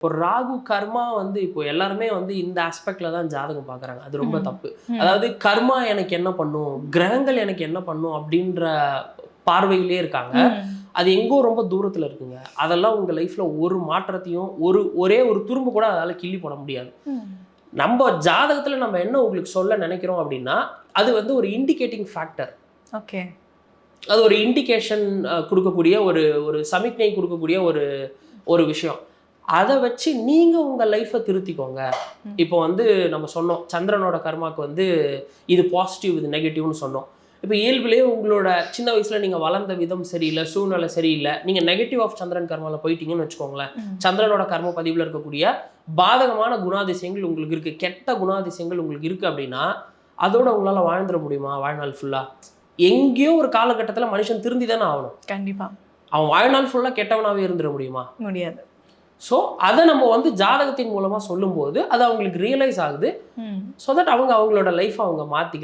இப்போ ராகு கர்மா வந்து இப்போ எல்லாருமே வந்து இந்த ஆஸ்பெக்ட்ல தான் ஜாதகம் பார்க்கறாங்க. அது ரொம்ப. தப்பு. அதாவது கர்மா எனக்கு என்ன பண்ணும்? கிரகங்கள் எனக்கு என்ன பண்ணும்? அப்படின்ற பார்வையிலே இருக்காங்க. அது எங்கோ ரொம்ப தூரத்துல இருக்குங்க. அதெல்லாம் உங்க லைஃப்ல ஒரு மாற்றத்தையும் ஒரு ஒரே ஒரு துரும்பு கூட அதால கிள்ளி போட முடியாது. நம்ம ஜாதகத்துல நம்ம என்ன உங்களுக்கு சொல்ல நினைக்கிறோம் அப்படின்னா அது வந்து ஒரு இண்டிகேட்டிங் ஃபேக்டர் ஓகே. அது ஒரு இண்டிகேஷன் கொடுக்கக்கூடிய ஒரு ஒரு சமிக்ஞை கொடுக்கக்கூடிய ஒரு ஒரு விஷயம். அதை வச்சு நீங்க உங்க லைஃப்பை திருத்திக்கோங்க. இப்போ வந்து நம்ம சொன்னோம் சந்திரனோட கர்மாக்கு வந்து இது பாசிட்டிவ் இது நெகட்டிவ்னு சொன்னோம். இப்போ இயல்புலேயே உங்களோட சின்ன வயசுல நீங்க வளர்ந்த விதம் சரியில்லை சூழ்நிலை சரியில்லை. நீங்க நெகட்டிவ் ஆஃப் சந்திரன் கர்மால போயிட்டீங்கன்னு வச்சுக்கோங்களேன். சந்திரனோட கர்ம பதிவில் இருக்கக்கூடிய பாதகமான குணாதிசயங்கள் உங்களுக்கு இருக்கு. கெட்ட குணாதிசயங்கள் உங்களுக்கு இருக்கு அப்படின்னா அதோட உங்களால வாழ்ந்துட முடியுமா வாழ்நாள் ஃபுல்லா எங்கேயோ ஒரு காலகட்டத்துல மனுஷன் திருந்தி தானே ஆகணும். கண்டிப்பா. அவன் வாழ்நாள் ஃபுல்லா கெட்டவனாவே இருந்துட முடியுமா? முடியாது. ஸோ அதை நம்ம வந்து ஜாதகத்தின் மூலமா சொல்லும்போது அது அவங்களுக்கு ரியலைஸ் ஆகுது. ஸோ தட் அவங்க அவங்களோட லைஃப் அவங்க மாத்திக்கலாம்